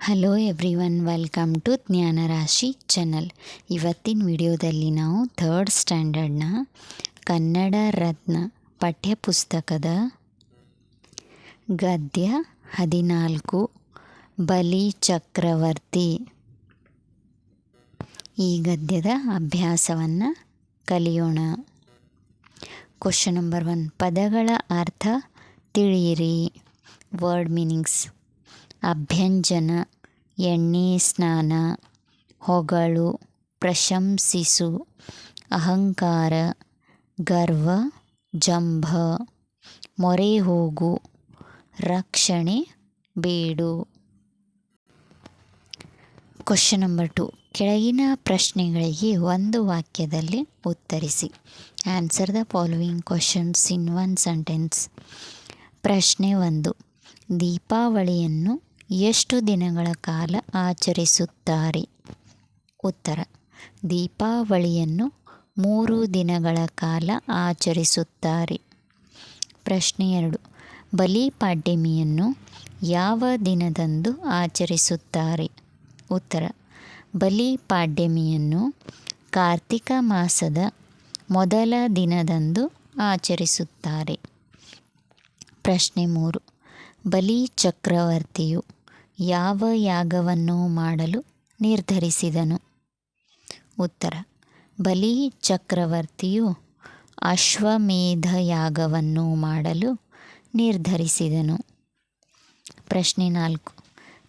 Hello everyone welcome to Jnanarashi channel ಇವತ್ತಿನ ವಿಡಿಯೋದಲ್ಲಿ ನಾವು ಥರ್ಡ್ ಸ್ಟ್ಯಾಂಡರ್ಡ್ನ ಕನ್ನಡ ರತ್ನ ಪಠ್ಯಪುಸ್ತಕದ ಗದ್ಯ ಹದಿನಾಲ್ಕು, ಬಲಿ ಚಕ್ರವರ್ತಿ. ಈ ಗದ್ಯದ ಅಭ್ಯಾಸವನ್ನು ಕಲಿಯೋಣ. ಕ್ವಶನ್ ನಂಬರ್ ಒನ್ ಪದಗಳ ಅರ್ಥ ತಿಳಿಯಿರಿ. ವರ್ಡ್ ಮೀನಿಂಗ್ಸ್ ಅಭ್ಯಂಜನ, ಎಣ್ಣೆ, ಸ್ನಾನ, ಹೊಗಳು, ಪ್ರಶಂಸಿಸು, ಅಹಂಕಾರ, ಗರ್ವ, ಜಂಭ, ಮೊರೆ ಹೋಗು, ರಕ್ಷಣೆ, ಬೇಡು. ಕ್ವಶನ್ ನಂಬರ್ ಟು ಕೆಳಗಿನ ಪ್ರಶ್ನೆಗಳಿಗೆ ಒಂದು ವಾಕ್ಯದಲ್ಲಿ ಉತ್ತರಿಸಿ. Answer the following questions in one sentence ಪ್ರಶ್ನೆ ಒಂದು. ದೀಪಾವಳಿಯನ್ನು ಎಷ್ಟು ದಿನಗಳ ಕಾಲ ಆಚರಿಸುತ್ತಾರೆ? ಉತ್ತರ. ದೀಪಾವಳಿಯನ್ನು ಮೂರು ದಿನಗಳ ಕಾಲ ಆಚರಿಸುತ್ತಾರೆ. ಪ್ರಶ್ನೆ ಎರಡು. ಬಲಿಪಾಡ್ಯಮಿಯನ್ನು ಯಾವ ದಿನದಂದು ಆಚರಿಸುತ್ತಾರೆ? ಉತ್ತರ. ಬಲಿಪಾಡ್ಯಮಿಯನ್ನು ಕಾರ್ತಿಕ ಮಾಸದ ಮೊದಲ ದಿನದಂದು ಆಚರಿಸುತ್ತಾರೆ. ಪ್ರಶ್ನೆ ಮೂರು. ಬಲಿ ಚಕ್ರವರ್ತಿಯು ಯಾವ ಯಾಗವನ್ನು ಮಾಡಲು ನಿರ್ಧರಿಸಿದನು. ಉತ್ತರ, ಬಲಿ ಚಕ್ರವರ್ತಿಯು ಅಶ್ವಮೇಧ ಯಾಗವನ್ನು ಮಾಡಲು ನಿರ್ಧರಿಸಿದನು. ಪ್ರಶ್ನೆ ನಾಲ್ಕು,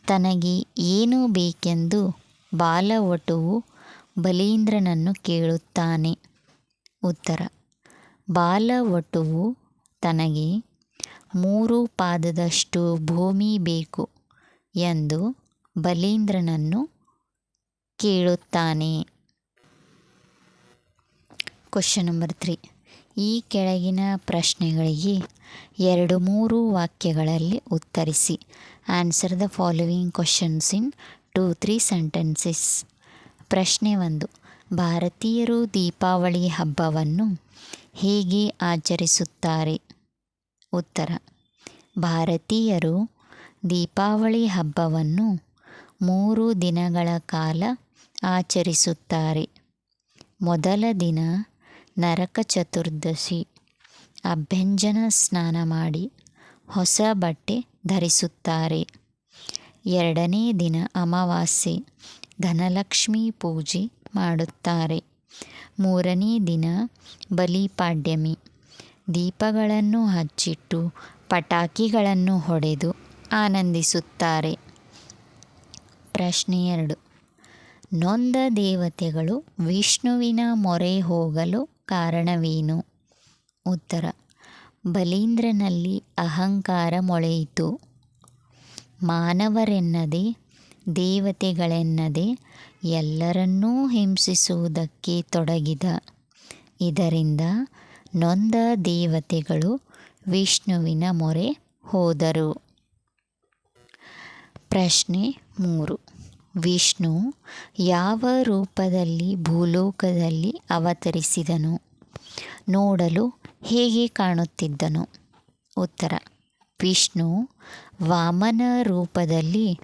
ತನಗೆ ಏನು ಬೇಕೆಂದು ಬಾಲವಟುವು ಬಲೀಂದ್ರನನ್ನು ಕೇಳುತ್ತಾನೆ. ಉತ್ತರ, ಬಾಲವಟುವು ತನಗೆ ಮೂರು ಪಾದದಷ್ಟು ಭೂಮಿ ಬೇಕು. ಎಂದು ಬಲೀಂದ್ರನನ್ನು ಕೇಳುತ್ತಾನೆ. ಕ್ವಶನ್ ನಂಬರ್ ತ್ರೀ ಈ ಕೆಳಗಿನ ಪ್ರಶ್ನೆಗಳಿಗೆ ಎರಡು ಮೂರು ವಾಕ್ಯಗಳಲ್ಲಿ ಉತ್ತರಿಸಿ. Answer the following questions in two three sentences ಪ್ರಶ್ನೆ ಒಂದು. ಭಾರತೀಯರು ದೀಪಾವಳಿ ಹಬ್ಬವನ್ನು ಹೇಗೆ ಆಚರಿಸುತ್ತಾರೆ? ಉತ್ತರ. ಭಾರತೀಯರು ದೀಪಾವಳಿ ಹಬ್ಬವನ್ನು ಮೂರು ದಿನಗಳ ಕಾಲ ಆಚರಿಸುತ್ತಾರೆ. ಮೊದಲ ದಿನ ನರಕ ಚತುರ್ದಶಿ. ಅಭ್ಯಂಜನ ಸ್ನಾನ ಮಾಡಿ ಹೊಸ ಬಟ್ಟೆ ಧರಿಸುತ್ತಾರೆ. ಎರಡನೇ ದಿನ ಅಮಾವಾಸ್ಯೆ. ಧನಲಕ್ಷ್ಮಿ ಪೂಜೆ ಮಾಡುತ್ತಾರೆ. ಮೂರನೇ ದಿನ ಬಲಿಪಾಡ್ಯಮಿ. ದೀಪಗಳನ್ನು ಹಚ್ಚಿಟ್ಟು ಪಟಾಕಿಗಳನ್ನು ಹೊಡೆದು ಆನಂದಿಸುತ್ತಾರೆ. ಪ್ರಶ್ನೆ ಎರಡು. ನೊಂದ ದೇವತೆಗಳು ವಿಷ್ಣುವಿನ ಮೊರೆ ಹೋಗಲು ಕಾರಣವೇನು? ಉತ್ತರ. ಬಲೀಂದ್ರನಲ್ಲಿ ಅಹಂಕಾರ ಮೊಳೆಯಿತು. ಮಾನವರೆನ್ನದೆ, ದೇವತೆಗಳೆನ್ನದೆ ಎಲ್ಲರನ್ನೂ ಹಿಂಸಿಸುವುದಕ್ಕೆ ತೊಡಗಿದ. ಇದರಿಂದ ನೊಂದ ದೇವತೆಗಳು ವಿಷ್ಣುವಿನ ಮೊರೆ ಹೋದರು. ಪ್ರಶ್ನೆ ಮೂರು. ವಿಷ್ಣು ಯಾವ ರೂಪದಲ್ಲಿ ಭೂಲೋಕದಲ್ಲಿ ಅವತರಿಸಿದನು? ನೋಡಲು ಹೇಗೆ ಕಾಣುತ್ತಿದ್ದನು? ಉತ್ತರ. ವಿಷ್ಣು ವಾಮನ ರೂಪದಲ್ಲಿ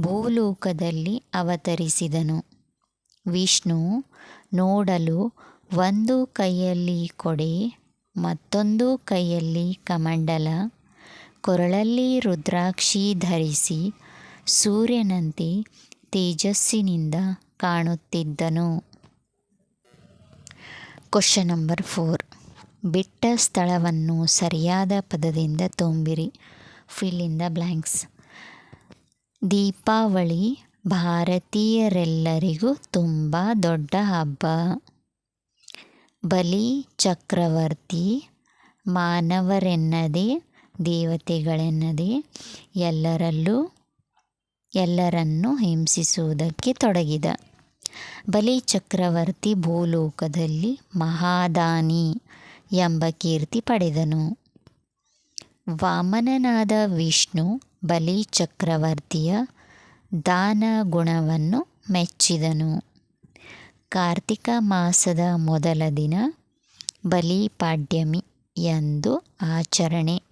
ಭೂಲೋಕದಲ್ಲಿ ಅವತರಿಸಿದನು. ವಿಷ್ಣು ನೋಡಲು ಒಂದು ಕೈಯಲ್ಲಿ ಕೊಡೆ, ಮತ್ತೊಂದು ಕೈಯಲ್ಲಿ ಕಮಂಡಲ, ಕೊರಳಲ್ಲಿ ರುದ್ರಾಕ್ಷಿ ಧರಿಸಿ ಸೂರ್ಯನಂತೆ ತೇಜಸ್ಸಿನಿಂದ ಕಾಣುತ್ತಿದ್ದನು. ಕ್ವಶನ್ ನಂಬರ್ ಫೋರ್ ಬಿಟ್ಟ ಸ್ಥಳವನ್ನು ಸರಿಯಾದ ಪದದಿಂದ ತುಂಬಿರಿ. Fill in the blanks Deepavali ಭಾರತೀಯರೆಲ್ಲರಿಗೂ ತುಂಬ ದೊಡ್ಡ ಹಬ್ಬ. ಬಲಿ ಚಕ್ರವರ್ತಿ ಮಾನವರೆನ್ನದೆ, ದೇವತೆಗಳೆನ್ನದೆ ಎಲ್ಲರಲ್ಲೂ ಎಲ್ಲರನ್ನೂ ಹಿಂಸಿಸುವುದಕ್ಕೆ ತೊಡಗಿದ. ಬಲಿ ಚಕ್ರವರ್ತಿ ಭೂಲೋಕದಲ್ಲಿ ಮಹಾದಾನಿ ಎಂಬ ಕೀರ್ತಿ ಪಡೆದನು. ವಾಮನನಾದ ವಿಷ್ಣು ಬಲಿ ಚಕ್ರವರ್ತಿಯ ದಾನ ಗುಣವನ್ನು ಮೆಚ್ಚಿದನು. ಕಾರ್ತಿಕ ಮಾಸದ ಮೊದಲ ದಿನ ಬಲಿಪಾಡ್ಯಮಿ ಎಂದು ಆಚರಣೆ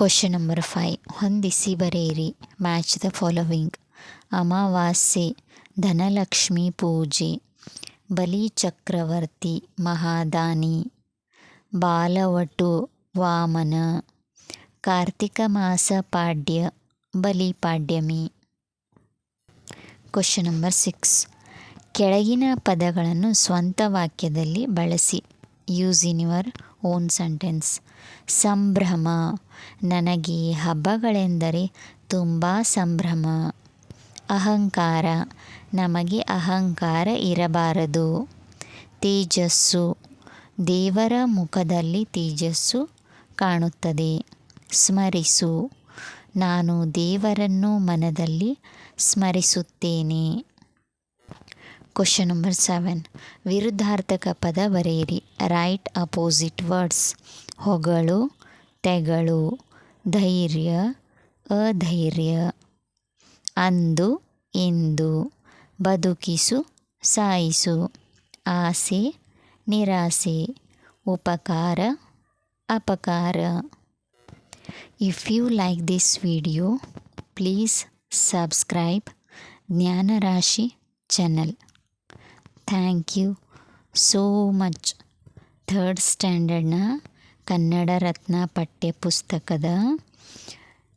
ಕ್ವಶನ್ ನಂಬರ್ ಫೈವ್ ಹೊಂದಿಸಿ ಬರೆಯಿರಿ. ಮ್ಯಾಚ್ ದ ಫಾಲೋವಿಂಗ್ ಅಮಾವಾಸ್ಯೆ, ಧನಲಕ್ಷ್ಮಿ ಪೂಜೆ ಬಲಿ ಚಕ್ರವರ್ತಿ ಮಹಾದಾನಿ, ಬಾಲವಟು, ವಾಮನ, ಕಾರ್ತಿಕ ಮಾಸ ಪಾಡ್ಯ ಬಲಿಪಾಡ್ಯಮಿ ಕ್ವಶನ್ ನಂಬರ್ ಸಿಕ್ಸ್ ಕೆಳಗಿನ ಪದಗಳನ್ನು ಸ್ವಂತ ವಾಕ್ಯದಲ್ಲಿ ಬಳಸಿ. Use in your own sentence ಸಂಭ್ರಮ. ನನಗೆ ಹಬ್ಬಗಳೆಂದರೆ ತುಂಬ ಸಂಭ್ರಮ. ಅಹಂಕಾರ. ನಮಗೆ ಅಹಂಕಾರ ಇರಬಾರದು. ತೇಜಸ್ಸು. ದೇವರ ಮುಖದಲ್ಲಿ ತೇಜಸ್ಸು ಕಾಣುತ್ತದೆ. ಸ್ಮರಿಸು. ನಾನು ದೇವರನ್ನು ಮನದಲ್ಲಿ ಸ್ಮರಿಸುತ್ತೇನೆ. ಕ್ವಶನ್ ನಂಬರ್ ಸೆವೆನ್ ವಿರುದ್ಧಾರ್ಥಕ ಪದ ಬರೆಯಿರಿ. ರೈಟ್ ಅಪೋಸಿಟ್ ವರ್ಡ್ಸ್ ಹೊಗಳು, ತೆಗಳು, ಧೈರ್ಯ, ಅಧೈರ್ಯ. ಅಂದು, ಇಂದು. ಬದುಕಿಸು, ಸಾಯಿಸು. ಆಸೆ, ನಿರಾಸೆ. ಉಪಕಾರ, ಅಪಕಾರ. If you like this video please subscribe Jnanarashi channel thank you so much. Third ಸ್ಟ್ಯಾಂಡರ್ಡ್ನ Kannada Ratna ಪಠ್ಯ ಪುಸ್ತಕದ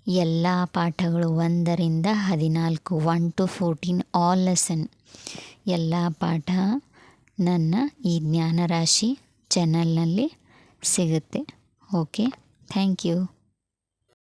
ಎಲ್ಲ ಪಾಠಗಳು ಒಂದರಿಂದ ಹದಿನಾಲ್ಕು one two fourteen all lesson ಎಲ್ಲ ಪಾಠ ನನ್ನ ಈ ಜ್ಞಾನರಾಶಿ ಚಾನಲ್ನಲ್ಲಿ ಸಿಗುತ್ತೆ. Okay thank you